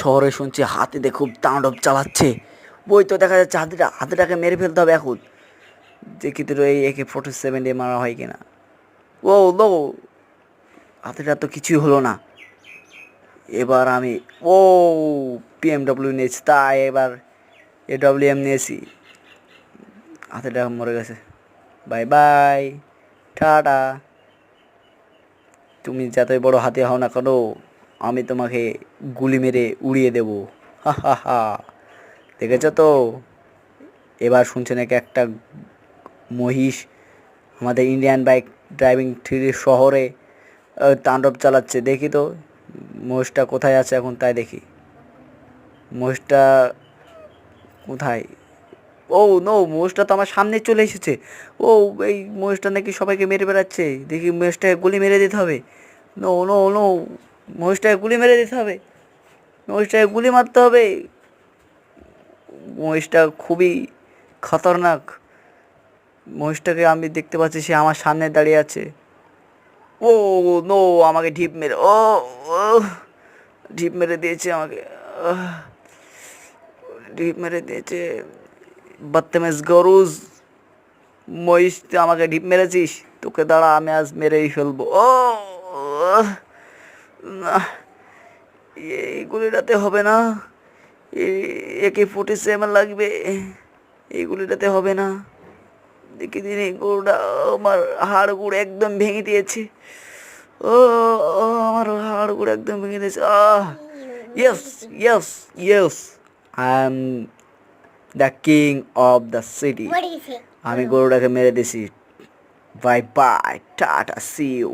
শহরে শুনছি হাতিতে খুব তাণ্ডব চালাচ্ছে। বই তো দেখা যাচ্ছে হাতিটা, হাতিটাকে মেরে ফেলতে হবে এখন। দেখি তোর এই একে ফোর্টি সেভেন দিয়ে মারা হয় কিনা। ও লো হাতিটা তো কিছুই হলো না। এবার আমি, ও পিএমডব্লিউ নিয়েছি, তাই এবার এ ডব্লিউ এম নিয়েছি। হাতিটা মরে গেছে। Bye bye, tata. তুমি যতই বড় হাতি হও না কেন আমি তোমাকে গুলি মেরে উড়িয়ে দেবো। হা হা হা। দেখেছ তো? এবার শুনছে নাকি একটা মহিষ আমাদের ইন্ডিয়ান বাইক ড্রাইভিং থ্রি শহরে তাণ্ডব চালাচ্ছে। দেখি তো, মহিষটা কোথায় আছে এখন তাই দেখি। মহিষটা কোথায়? ও নো মহিষটা তো আমার সামনে চলে এসেছে। ও, এই মহিষটা নাকি সবাইকে মেরে বেড়াচ্ছে। দেখি মহিষটাকে গুলি মেরে দিতে হবে। নো নো নো মহিষটাকে গুলি মেরে দিতে হবে। মহিষটাকে গুলি মারতে হবে। মহিষটা খুবই খতরনাক। মহিষটাকে আমি দেখতে পাচ্ছি, সে আমার সামনে দাঁড়িয়ে আছে। ও, নো, আমাকে ঢিপ মেরে, ও ঢিপ মেরে দিয়েছে আমাকে। ঢিপ মেরে দিয়েছে। বদতমিজ গরুজ, মহিষ, তুই আমাকে ঢিপ মেরেছিস? তোকে দাঁড়া, আমি আজ মেরেই ফেলব। ও না এই গুলিটাতে হবে না। একে ফুটে সেভেন লাগবে। এই গুলিটাতে হবে না। দেখি দিন এই গরুটা আমার হাড় গুড় একদম ভেঙে দিয়েছে। ও আমার হাড় গুড় একদম ভেঙে দিয়েছে। আহ yes yes yes I am the king of the city? আমি গরুটাকে মেরে দিছি। Bye bye tata see you